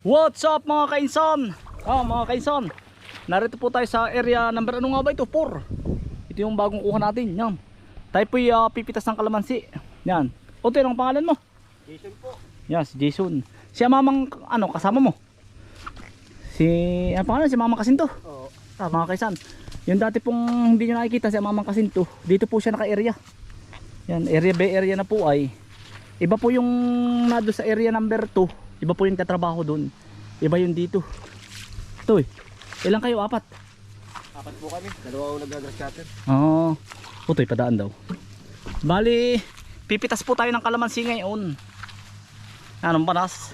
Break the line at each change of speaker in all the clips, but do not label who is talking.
What's up mga kainsan? Ah, mga kainsan. Narito po tayo sa area number ano nga ba ito? 4. Ito yung bagong kuha natin. Yan. Tayo po uh, pipitas ng kalamansi. Yan. O, ito ang pangalan mo?
Jason po.
Yan, si Jason. Si mamang ano kasama mo? Si ano pangalan? Si Mamang Kasinto.
Oo.
Ah, mga kaisan. Yung dati pong hindi nyo nakikita si Mamang Kasinto. Dito po siya naka-area. Yan, area by area na po ay. Iba po yung nado sa area number 2. Iba po yung tatrabaho doon. Iba yung dito. Ito eh. Ilan kayo? Apat?
Apat po kami. Dalawa ang nag-grass cutter.
Oo. Oh, Utoy, padaan daw. Bali, pipitas po tayo ng kalamansi ngayon. Anong panas?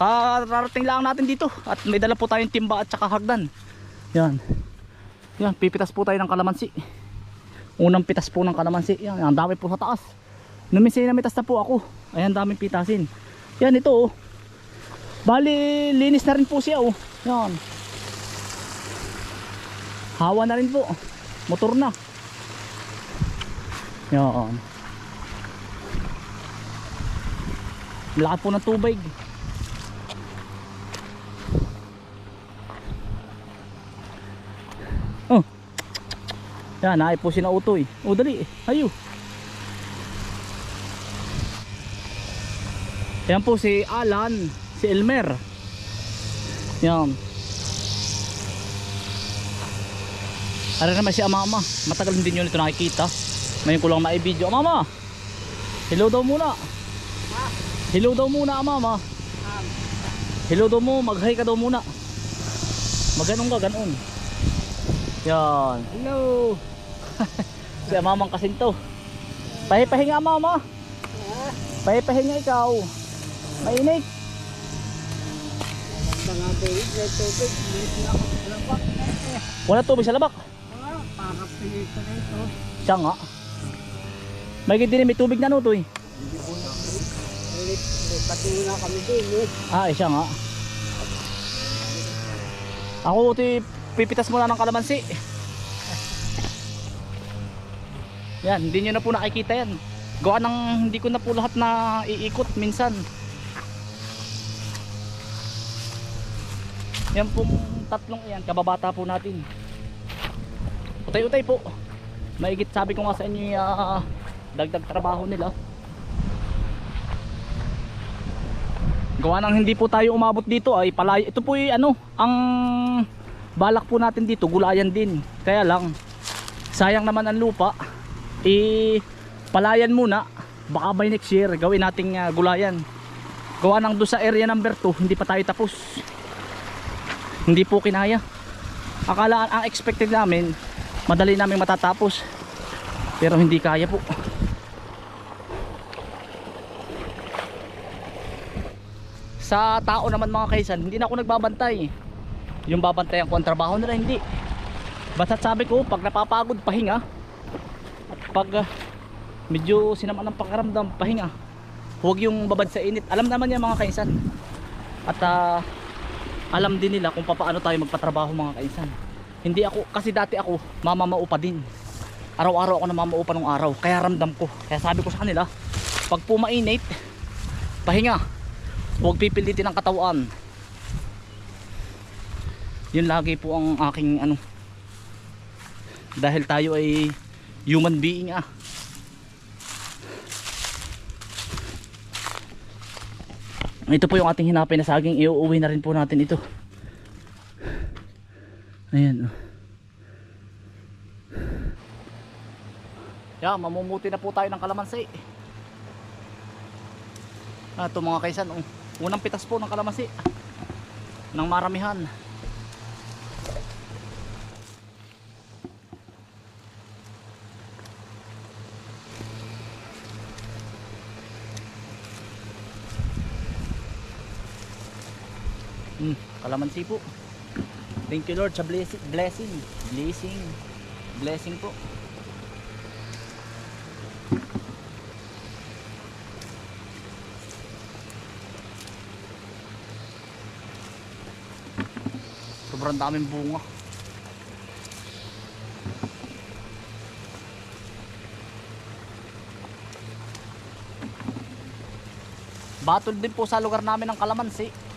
Kararating lang natin dito. At may dala po tayong timba at saka hagdan. Yan. Yan, pipitas po tayo ng kalamansi. Unang pitas po ng kalamansi. Yan, ang dami po sa taas. Numinsin na mitas na po ako. Ayan, daming pitasin. Yan, ito oh. Bali, linis na rin po siya oh. Yan. Hawa na rin po. Motor na. Yan. Laki po ng tubig. Oh. Yan, naay po si na utoy. O dali, ayo. Yan po si Alan, si Elmer. Yan. Ano naman si Amama? Matagal hindi nyo nito nakikita. Ngayon ko lang na-video. Amama! Hello daw muna. Hello daw muna, Amama. Hello daw mo, mag-hi ka daw muna. Maganon ka, ganon. Yan. Hello. si Amamang kasinto. Pahipahinga, Amama. Pahipahinga ikaw. Mainit.
Mga tubig, may tubig. May sinakot
Wala tubig sa labak.
Ah, para pinito na ito.
Siya nga. May din may tubig na no to eh.
Hindi po na. Patingin na kami din eh.
Ah, eh, siya nga. Ako ti pipitas muna ng kalamansi. Yan, hindi nyo na po nakikita yan. Gawa ng hindi ko na po lahat na iikot minsan. Yan pong tatlong yan, kababata po natin. Utay-utay po. Maigit sabi ko nga sa inyo uh, dagdag trabaho nila. Gawa ng hindi po tayo umabot dito ay palay. Ito po ay ano, ang balak po natin dito, gulayan din. Kaya lang, sayang naman ang lupa. I palayan muna. Baka by next year gawin nating uh, gulayan. Gawa ng do sa area number 2, hindi pa tayo tapos. Hindi po kinaya. Akala ang expected namin, madali namin matatapos. Pero hindi kaya po. sa tao naman mga kaisan hindi na ako nagbabantay yung babantayan ko ang trabaho nila hindi basta sabi ko pag napapagod pahinga at pag ah, medyo sinaman ng pakaramdam pahinga huwag yung babad sa init alam naman yan mga kaisan at ah, alam din nila kung paano tayo magpatrabaho mga kaisan. Hindi ako kasi dati ako mamamaupa din. Araw-araw ako namamaupa ng araw. Kaya ramdam ko. Kaya sabi ko sa kanila pag pumainit pahinga. Huwag pipilitin ang katawan. Yun lagi po ang aking ano dahil tayo ay human being ah ito po yung ating hinapay na saging. Iuuwi na rin po natin ito. Ayan oh. mamumuti na po tayo ng kalamansi. Ah, ito mga kaisan oh. unang pitas po ng kalamansi. Ng maramihan kalamansi po. Thank you Lord sa blessing, blessing, blessing, blessing po. Sobrang daming bunga. Batol din po sa lugar namin ng kalamansi.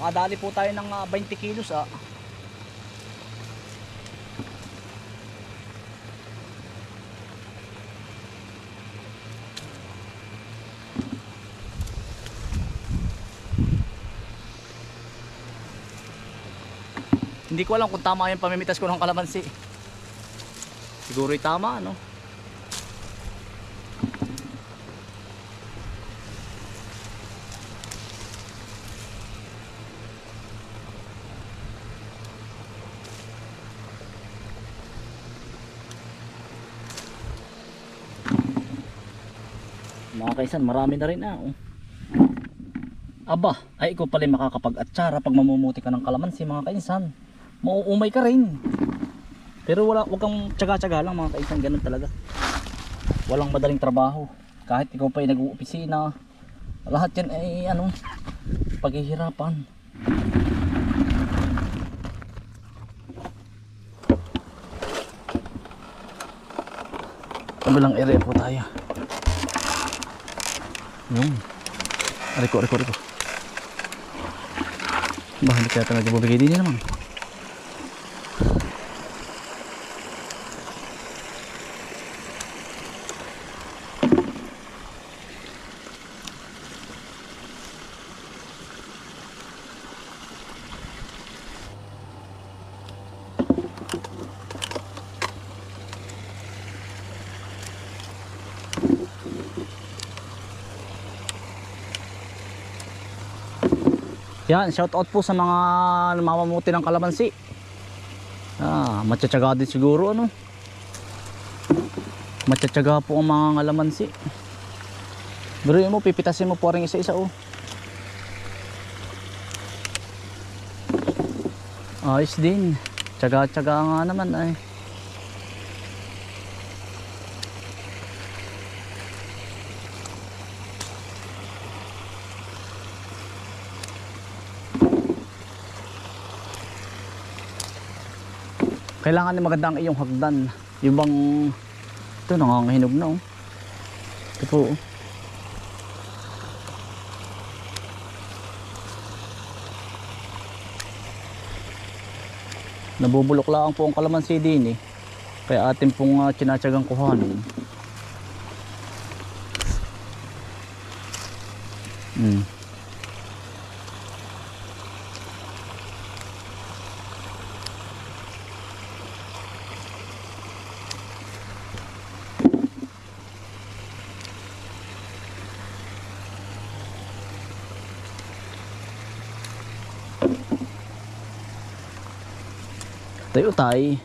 Makadali po tayo ng ah, 20 kilos ah. Hindi ko alam kung tama yung pamimitas ko ng kalamansi. Siguro'y tama, ano? Mga kaisan, marami na rin ah. oh. Aba, ay ikaw pala makakapag-atsara pag mamumuti ka ng kalamansi mga kaisan. Mauumay ka rin. Pero wala, wag kang tsaga-tsaga lang mga kaisan, ganun talaga. Walang madaling trabaho. Kahit ikaw pa yung nag-uopisina, lahat yan ay ano, paghihirapan. Kabilang area po tayo. Yung. Ariko, ariko, ariko. Bah, hindi kaya talaga bubigay din naman. Yan, shout out po sa mga namamamuti ng kalamansi. Ah, matyatsyaga din siguro ano. Matyatsyaga po ang mga kalamansi. Pero mo, pipitasin mo po rin isa-isa oh. Ayos din. Tsaga-tsaga nga naman ay. Kailangan ni maganda ang iyong hagdan. Yung bang ito nangangahinog na oh. Ito po. oh. Nabubulok lang po ang kalamansi din eh. Kaya atin pong uh, tinatsagang kuhanin. Hmm. Tayo tay.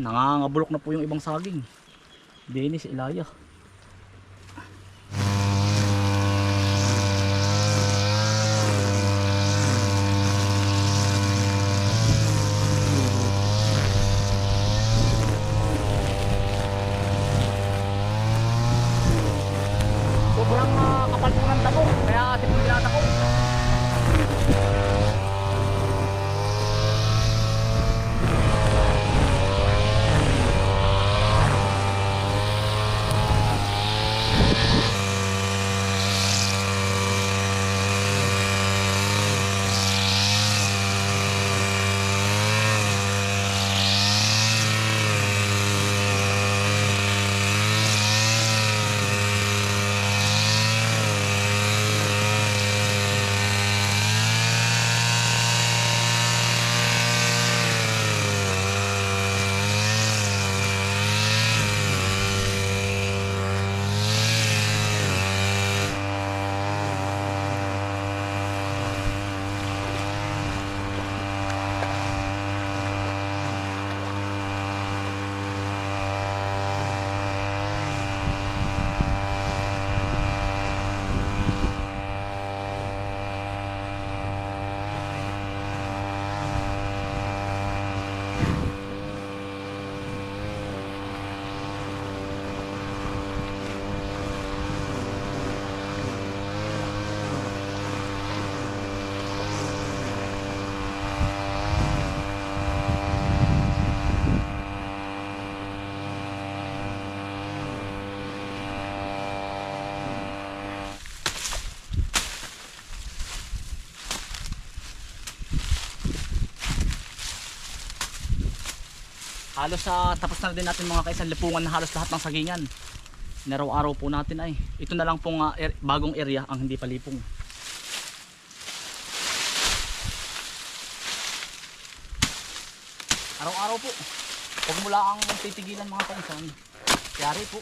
Ah, nangangabulok na po yung ibang saging. Dennis, Ilaya. Sobrang ah, kapal po ng damo, kaya atin po tinatakot. Halos sa tapos na din natin mga kaisan lipungan na halos lahat ng sagingan. Naraw-araw po natin ay. Ito na lang pong ah, er- bagong area ang hindi palipong. Araw-araw po. Huwag mula ang titigilan mga kaisan. Yari po.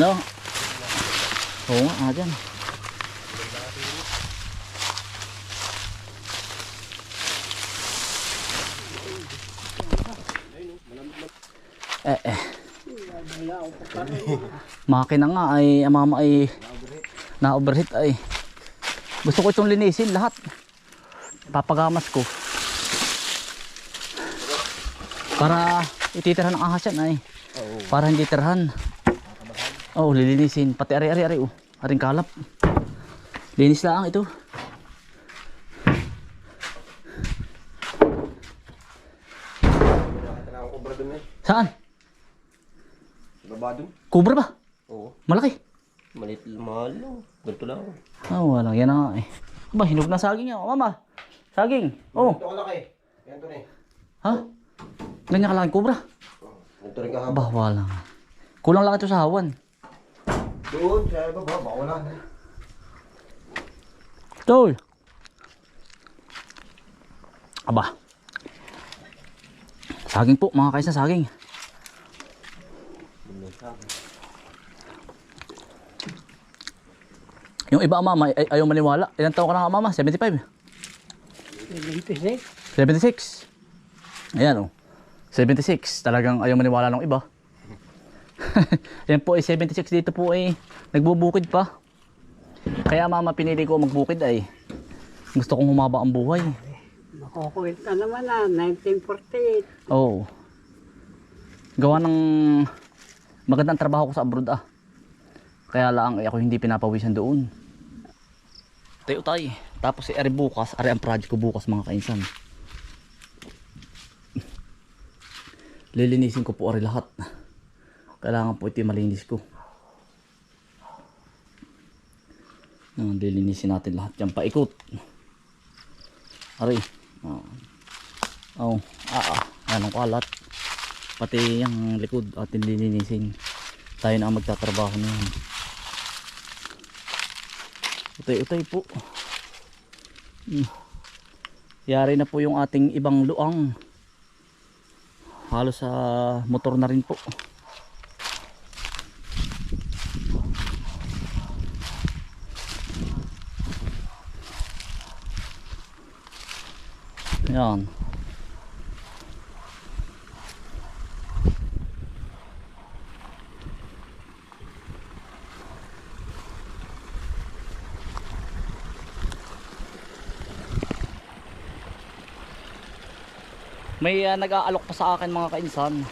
Ano? Oo nga, ah, dyan. Eh, eh. Makina nga ay, mama ay na-overheat ay. Gusto ko itong linisin lahat. Papagamas ko. Para ititirhan ng ahas yan ay. Para hindi tirhan. Oh, lilinisin. Pati ari-ari-ari oh. Aring kalap. Linis lang ito. Saan?
Baba dun.
Kubra ba?
Oo.
Malaki.
Malit mahal lang. Ganito lang.
Ah, wala. Yan na nga eh. Ba, hinog na saging yan. Oh, mama. Saging. Oh.
Ito kalaki. Yan to eh.
Ha? Ganyan kalaki kubra.
Ganito rin kahaba.
Ba, wala. Kulang lang ito sa hawan.
Doon, sa baba, baka wala na.
Toy. Aba. Saging po mga kaisa, saging. Yung iba mama, ay ayaw maniwala. Ilan taon ka na nga mama? 75?
26.
76. Ayan oh. 76. Talagang ayaw maniwala ng iba. Yan po ay 76 dito po ay nagbubukid pa. Kaya mama pinili ko magbukid ay gusto kong humaba ang buhay.
Makukuwenta naman ah, 1948.
Oo. Gawa ng magandang trabaho ko sa abroad ah. Kaya lang ay ako hindi pinapawisan doon. Tayo tayo. Tapos si Ari bukas, Ari ang project ko bukas mga kainsan. Lilinisin ko po Ari lahat. Kailangan po ito malinis ko. Yan, lilinisin natin lahat yan paikot. Ari. Oh. Oh, ah, ah. Yan ang kalat. Pati yung likod atin lilinisin. Tayo na ang magtatrabaho na yan. Utay-utay po. Hmm. Yari na po yung ating ibang luang. Halos sa motor na rin po. Yan. May ah, nag-aalok pa sa akin mga kainsan.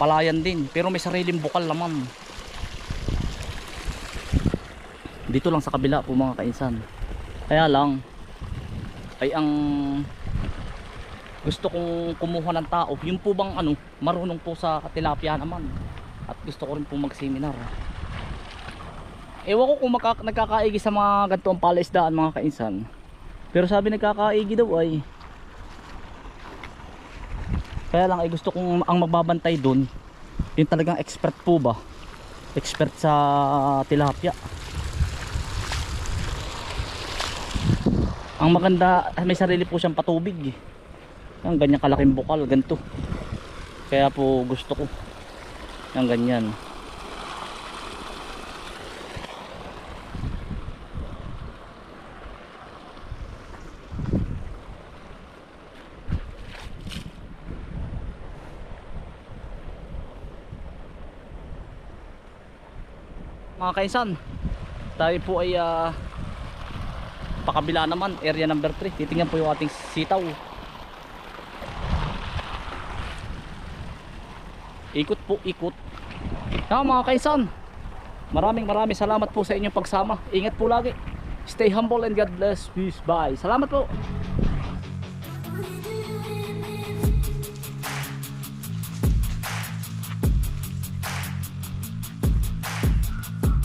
Palayan din, pero may sariling bukal naman. Dito lang sa kabila po mga kainsan. Kaya lang ay ang gusto kong kumuha ng tao, yung po bang ano, marunong po sa tilapia naman. At gusto ko rin po mag-seminar. Ewan ko kung magka- nagkakaigi sa mga ganitong palaisdaan mga kainsan. Pero sabi nagkakaigi daw ay kaya lang ay gusto kong ang magbabantay doon yung talagang expert po ba expert sa tilapia ang maganda may sarili po siyang patubig eh. Ang ganyan kalaking bukal ganito. Kaya po gusto ko ng ganyan. Mga kaisan tayo po ay ah, pakabila naman area number 3 titingnan po yung ating sitaw ikot po ikot. Na mga kaisan. Maraming maraming salamat po sa inyong pagsama. Ingat po lagi. Stay humble and God bless. Peace. Bye. Salamat po